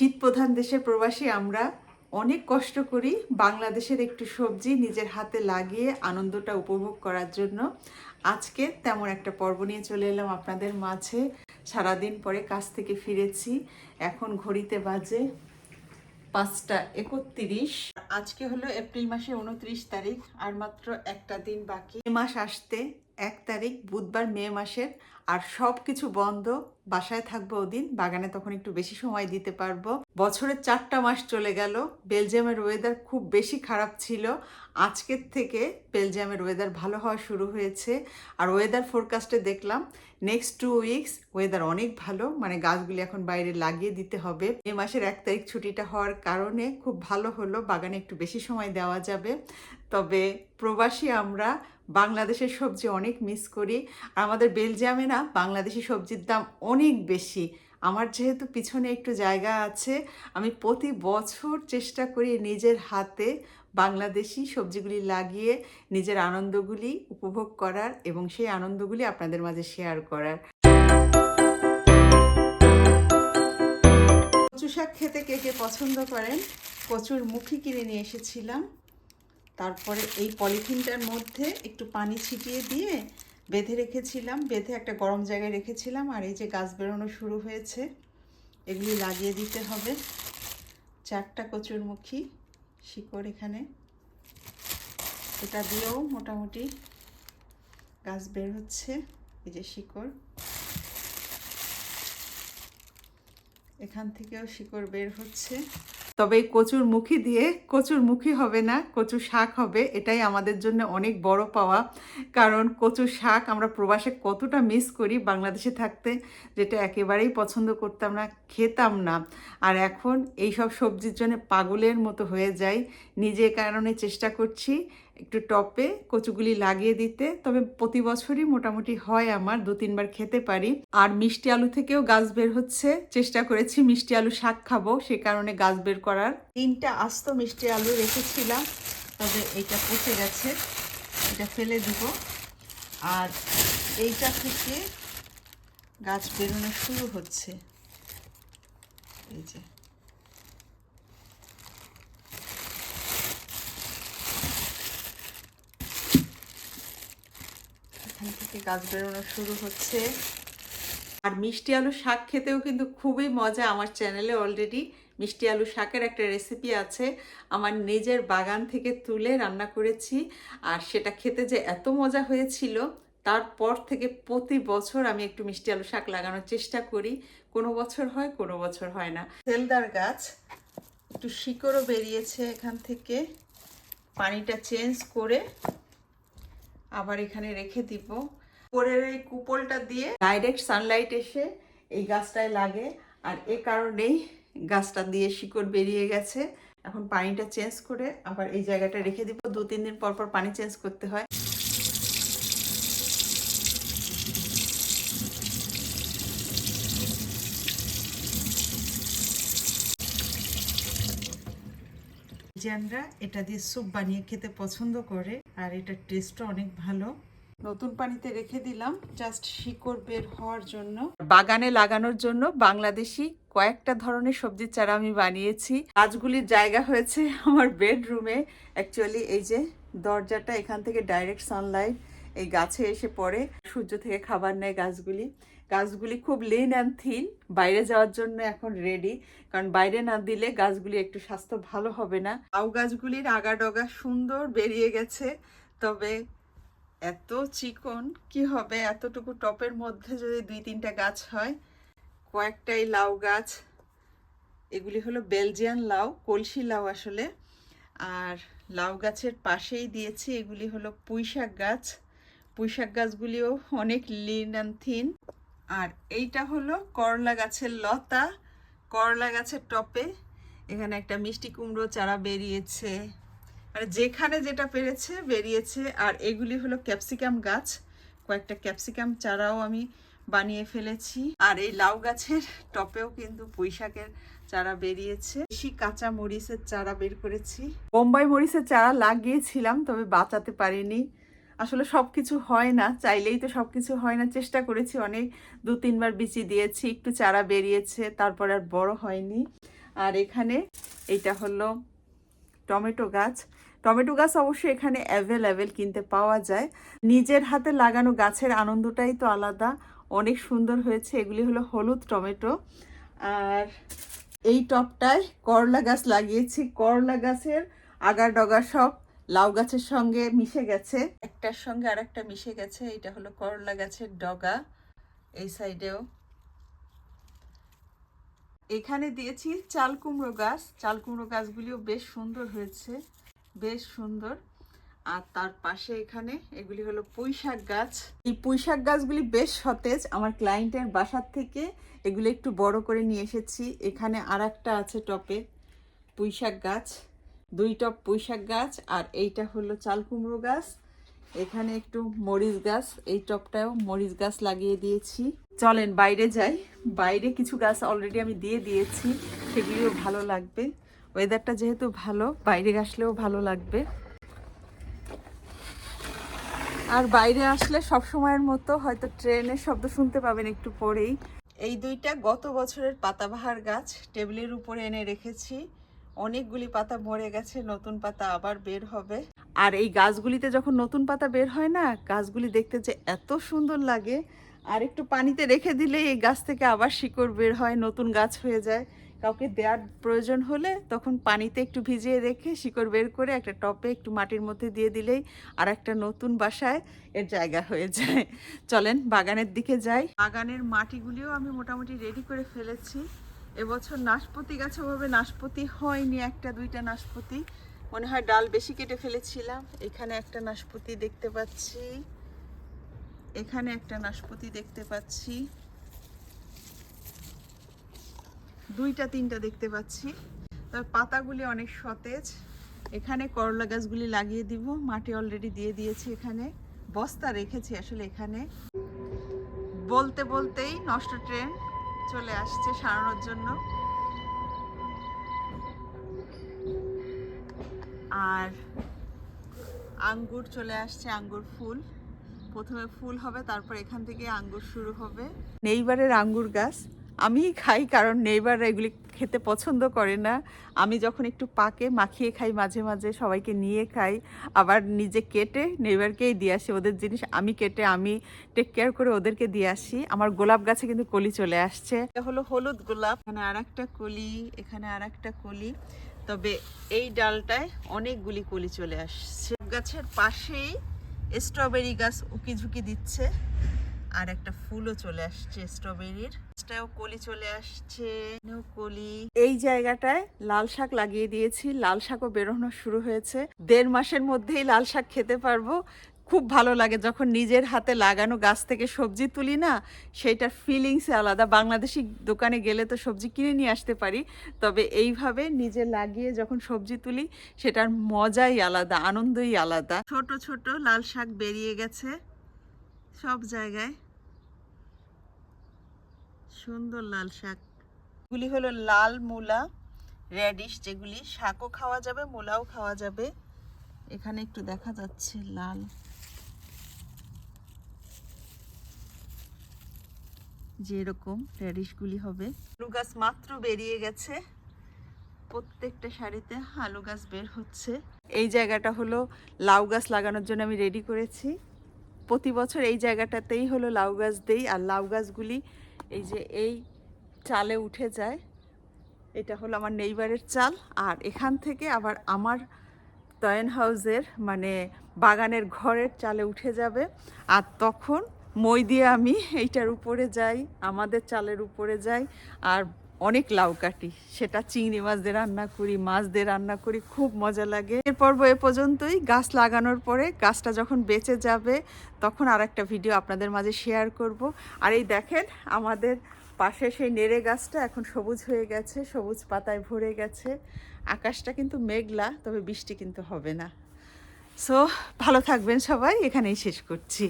শীত প্রধান দেশের প্রবাসী আমরা অনেক কষ্ট করি বাংলাদেশের একটু সবজি নিজের হাতে লাগিয়ে আনন্দটা উপভোগ করার জন্য। আজকে তেমন একটা পর্ব নিয়ে চলে এলাম আপনাদের মাঝে। সারাদিন পরে কাজ থেকে ফিরেছি। এখন ঘড়িতে বাজে পাঁচটা একত্রিশ। আজকে হলো এপ্রিল মাসে উনত্রিশ তারিখ আর মাত্র একটা দিন বাকি। মাস আসতে এক তারিখ, বুধবার মে মাসের, আর সব কিছু বন্ধ। বাসায় থাকব ওদিন, বাগানে তখন একটু বেশি সময় দিতে পারব। বছরের চারটা মাস চলে গেল, বেলজিয়ামের ওয়েদার খুব বেশি খারাপ ছিল। আজকের থেকে বেলজিয়ামের ওয়েদার ভালো হওয়া শুরু হয়েছে। আর ওয়েদার ফোরকাস্টে দেখলাম নেক্সট টু উইকস ওয়েদার অনেক ভালো মানে গাছগুলি এখন বাইরে লাগিয়ে দিতে হবে। এই মাসের এক তারিখ ছুটিটা হওয়ার কারণে খুব ভালো হলো, বাগানে একটু বেশি সময় দেওয়া যাবে। তবে প্রবাসী আমরা বাংলাদেশের সবজি অনেক মিস করি। আমাদের বেলজিয়ামে না বাংলাদেশি সবজির দাম অনেক বেশি। আমার যেহেতু পিছনে একটু জায়গা আছে, আমি প্রতি বছর চেষ্টা করি নিজের হাতে বাংলাদেশি সবজিগুলি লাগিয়ে নিজের আনন্দগুলি উপভোগ করার এবং সেই আনন্দগুলি আপনাদের মাঝে শেয়ার করার। কচু শাক খেতে কে কে পছন্দ করেন? কচুর মুখি কিনে নিয়ে এসেছিলাম। তারপরে এই পলিথিনটার মধ্যে একটু পানি ছিটিয়ে দিয়ে বেঁধে রেখেছিলাম, বেঁধে একটা গরম জায়গায় রেখেছিলাম আর এই যে গাছ বেরোনো শুরু হয়েছে, এগুলি লাগিয়ে দিতে হবে। চারটা কচুর মুখী শিকড় এখানে, এটা দিয়েও মোটামুটি গাছ বের হচ্ছে, এই যে শিকড়। এখান থেকেও শিকড় বের হচ্ছে। তবে এই কচুর মুখি দিয়ে কচুর মুখি হবে না কচু শাক হবে, এটাই আমাদের জন্য অনেক বড় পাওয়া। কারণ কচু শাক আমরা প্রবাসে কতটা মিস করি বাংলাদেশে থাকতে, যেটা একেবারেই পছন্দ করতাম না, খেতাম না। আর এখন এই সব সবজির জন্য পাগলের মতো হয়ে যায় নিজে কারণে চেষ্টা করছি একটু টপে কচুগুলি লাগিয়ে দিতে। তবে প্রতি বছরই মোটামুটি হয় আমার, দু তিনবার খেতে পারি। আর মিষ্টি আলু থেকেও গাছ বের হচ্ছে। চেষ্টা করেছি মিষ্টি আলু শাক খাব, সে কারণে গাছ বের করার। তিনটা আস্ত মিষ্টি আলু রেখেছিলাম, তবে এটা পচে গেছে। এটা ফেলে দিব। আর এইটা থেকে গাছ বেরোনো শুরু হচ্ছে। এই যে। এখান থেকে গাছ বেরোনো শুরু হচ্ছে। আর মিষ্টি আলু শাক খেতেও কিন্তু খুবই মজা আমার চ্যানেলে অলরেডি মিষ্টি আলু শাকের একটা রেসিপি আছে। আমার নিজের বাগান থেকে তুলে রান্না করেছি আর সেটা খেতে যে এত মজা হয়েছিল, তারপর থেকে প্রতি বছর আমি একটু মিষ্টি আলু শাক লাগানোর চেষ্টা করি। কোনো বছর হয়, কোনো বছর হয় না। তেলদার গাছ, একটু শিকড়ও বেরিয়েছে এখান থেকে। পানিটা চেঞ্জ করে আবার এখানে রেখে দিব। উপরের এই কুপলটা দিয়ে ডাইরেক্ট সানলাইট এসে এই গাছটায় লাগে। আর এ কারণেই গাছটা দিয়ে শিকড় বেরিয়ে গেছে। এখন পানিটা চেঞ্জ করে আবার এই জায়গাটা রেখে দিব। দু, তিন দিন পর পর পানি চেঞ্জ করতে হয়। জিয়ানরা এটা দিয়ে স্যুপ বানিয়ে খেতে পছন্দ করে আর এটার টেস্টও অনেক ভালো। নতুন পানিতে রেখে দিলাম জাস্ট শিকড় বের হওয়ার জন্য। বাগানে লাগানোর জন্য বাংলাদেশি কয়েকটা ধরনের সবজির চারা আমি বানিয়েছি। গাছগুলির জায়গা হয়েছে আমার বেডরুমে অ্যাকচুয়ালি এই যে দরজাটা এখান থেকে ডাইরেক্ট সানলাইট এই গাছে এসে পড়ে। সূর্য থেকে খাবার নেয় গাছগুলি। গাছগুলি খুব লিন অ্যান্ড থিন বাইরে যাওয়ার জন্য এখন রেডি কারণ বাইরে না দিলে গাছগুলি একটু স্বাস্থ্য ভালো হবে না। লাউ গাছগুলির আগা ডগা সুন্দর বেরিয়ে গেছে। তবে এত চিকন, কি হবে? এতটুকু টপের মধ্যে যদি দুই তিনটা গাছ হয়, কয়েকটাই লাউ গাছ। এগুলি হলো বেলজিয়ান লাউ, কলসি লাউ আসলে। আর লাউ গাছের পাশেই দিয়েছি এগুলি হলো পুঁইশাক গাছ। পুঁইশাক গাছগুলিও অনেক লিন অ্যান্ড থিন আর এইটা হলো করলা গাছের লতা। করলা গাছের টপে এখানে একটা মিষ্টি কুমড়ো চারা বেরিয়েছে। মানে যেখানে যেটা পেরেছে বেরিয়েছে। আর এগুলি হলো ক্যাপসিকাম গাছ। কয়েকটা ক্যাপসিকাম চারাও আমি বানিয়ে ফেলেছি। আর এই লাউ গাছের টপেও কিন্তু পুঁইশাকের চারা বেরিয়েছে। বেশি কাঁচা মরিচের চারা বের করেছি। বোম্বাই মরিচের চারা লাগিয়েছিলাম, তবে বাঁচাতে পারিনি। আসলে সব কিছু হয় না, চাইলেই তো সব কিছু হয় না। চেষ্টা করেছি অনেক, দু, তিনবার বিচি দিয়েছি, একটু চারা বেরিয়েছে, তারপর আর বড় হয়নি। আর এখানে এইটা হলো টমেটো গাছ। টমেটো গাছ অবশ্যই এখানে অ্যাভেলেবেল কিনতে পাওয়া যায়। নিজের হাতে লাগানো গাছের আনন্দটাই তো আলাদা। অনেক সুন্দর হয়েছে। এগুলি হলো হলুদ টমেটো। আর এই টপটায় করলা গাছ লাগিয়েছি। করলা গাছের আগার ডগা সব লাউ গাছের সঙ্গে মিশে গেছে। একটার সঙ্গে আর একটা মিশে গেছে। এটা হলো করলা গাছের ডগা এই সাইডেও। এখানে দিয়েছি চাল কুমড়ো গাছ। চাল কুমড়ো গাছগুলিও বেশ সুন্দর হয়েছে। বেশ সুন্দর। আর তার পাশে এখানে এগুলি হলো পুঁই শাক গাছ। এই পুঁই শাক গাছগুলি বেশ সতেজ। আমার ক্লায়েন্টের বাসার থেকে এগুলো একটু বড় করে নিয়ে এসেছি। এখানে আর একটা আছে টপে পুঁই শাক গাছ। দুই টপ পুঁইশাক গাছ আর এইটা হলো চাল কুমড়ো গাছ। এখানে একটু মরিচ গাছ, এই টপটাও মরিচ গাছ লাগিয়ে দিয়েছি। চলেন বাইরে যাই। বাইরে কিছু গাছ অলরেডি আমি দিয়ে দিয়েছি, সেগুলিও ভালো লাগবে। ওয়েদারটা যেহেতু ভালো, বাইরে আসলেও ভালো লাগবে। আর বাইরে আসলে সব সময়ের মতো হয়তো ট্রেনের শব্দ শুনতে পাবেন একটু পরেই। এই দুইটা গত বছরের পাতাবাহার গাছ, টেবিলের উপরে এনে রেখেছি। অনেকগুলি পাতা মরে গেছে, নতুন পাতা আবার বের হবে। আর এই গাছগুলিতে যখন নতুন পাতা বের হয় না, গাছগুলি দেখতে যে এত সুন্দর লাগে। আর একটু পানিতে রেখে দিলে এই গাছ থেকে আবার শিকড় বের হয়, নতুন গাছ হয়ে যায়। কাউকে দেওয়ার প্রয়োজন হলে তখন পানিতে একটু ভিজিয়ে রেখে শিকড় বের করে একটা টপে একটু মাটির মধ্যে দিয়ে দিলেই আর একটা নতুন বাসায় এর জায়গা হয়ে যায়। চলেন বাগানের দিকে যাই। বাগানের মাটিগুলিও আমি মোটামুটি রেডি করে ফেলেছি। এবছর নাশপতি গাছে ওভাবে নাশপতি হয়নি, একটা, দুইটা নাশপতি। মনে হয় ডাল বেশি কেটে ফেলেছিলাম। এখানে একটা নাশপতি দেখতে পাচ্ছি। এখানে একটা নাশপতি দেখতে পাচ্ছি। দুইটা, তিনটা দেখতে পাচ্ছি। তবে পাতাগুলি অনেক সতেজ। এখানে করলা গাছগুলি লাগিয়ে দিব। মাটি অলরেডি দিয়ে দিয়েছি এখানে। বস্তা রেখেছি আসলে এখানে। বলতে, বলতেই নষ্ট ট্রেন। চলে আসছে সারানোর জন্য। আর আঙ্গুর চলে আসছে, আঙ্গুর ফুল। প্রথমে ফুল হবে, তারপর এখান থেকে আঙ্গুর শুরু হবে। নেইবারের আঙ্গুর গাছ। আমি খাই কারণ নেইবাররা এগুলি খেতে পছন্দ করে না। আমি যখন একটু পাকে, মাখিয়ে খাই মাঝে মাঝে, সবাইকে নিয়ে খাই। আবার নিজে কেটে নেইবারকেই দিয়ে আসি। ওদের জিনিস আমি কেটে, আমি টেক কেয়ার করে ওদেরকে দিয়ে আসি। আমার গোলাপ গাছে কিন্তু কলি চলে আসছে। এটা হলো হলুদ গোলাপ। এখানে আর একটা কলি, এখানে আর একটা কলি। তবে এই ডালটায় অনেকগুলি কলি চলে আসছে। গাছের পাশেই স্ট্রবেরি গাছ উকি ঝুঁকি দিচ্ছে। আর একটা ফুলও চলে আসছে স্ট্রবেরির গাছটাও কলি চলে আসছে কলি। এই জায়গাটায় লাল শাক লাগিয়ে দিয়েছি, লাল শাকও বেরোনো শুরু হয়েছে। দেড় মাসের মধ্যেই লাল শাক খেতে পারব। খুব ভালো লাগে যখন নিজের হাতে লাগানো গাছ থেকে সবজি তুলি না, সেইটার ফিলিংস আলাদা। বাংলাদেশি দোকানে গেলে তো সবজি কিনে নিয়ে আসতে পারি, তবে এইভাবে নিজে লাগিয়ে যখন সবজি তুলি, সেটার মজাই আলাদা, আনন্দই আলাদা। ছোট ছোট লাল শাক বেরিয়ে গেছে। সব জায়গায় সুন্দর লাল শাক। এগুলি হলো লাল মূলা রেডিশ যেগুলি শাকও খাওয়া যাবে, মূলাও খাওয়া যাবে। এখানে একটু দেখা যাচ্ছে লাল। যে এরকম রেডিশগুলি হবে। আলু গাছ মাত্র বেরিয়ে গেছে। প্রত্যেকটা শাড়িতে আলু গাছ বের হচ্ছে। এই জায়গাটা হলো লাউ গাছ লাগানোর জন্য আমি রেডি করেছি। প্রতি বছর এই জায়গাটাতেই হলো লাউ গাছ দেই, আর লাউ গাছগুলি এই যে এই চালে উঠে যায়। এটা হলো আমার নেইবারের চাল, আর এখান থেকে আবার আমার টয়েন হাউসের মানে বাগানের ঘরের চালে উঠে যাবে। আর তখন মই দিয়ে আমি এইটার উপরে যাই, আমাদের চালের উপরে যাই, আর অনেক লাউ কাটি। সেটা চিংড়ি মাছ দিয়ে রান্না করি, মাছ দিয়ে রান্না করি, খুব মজা লাগে। এর পর্ব এ পর্যন্তই। গাছ লাগানোর পরে গাছটা যখন বেঁচে যাবে, তখন আর একটা ভিডিও আপনাদের মাঝে শেয়ার করব। আর এই দেখেন, আমাদের পাশে সেই নেড়ে গাছটা এখন সবুজ হয়ে গেছে, সবুজ পাতায় ভরে গেছে। আকাশটা কিন্তু মেঘলা, তবে বৃষ্টি কিন্তু হবে না। সো ভালো থাকবেন সবাই। এখানেই শেষ করছি।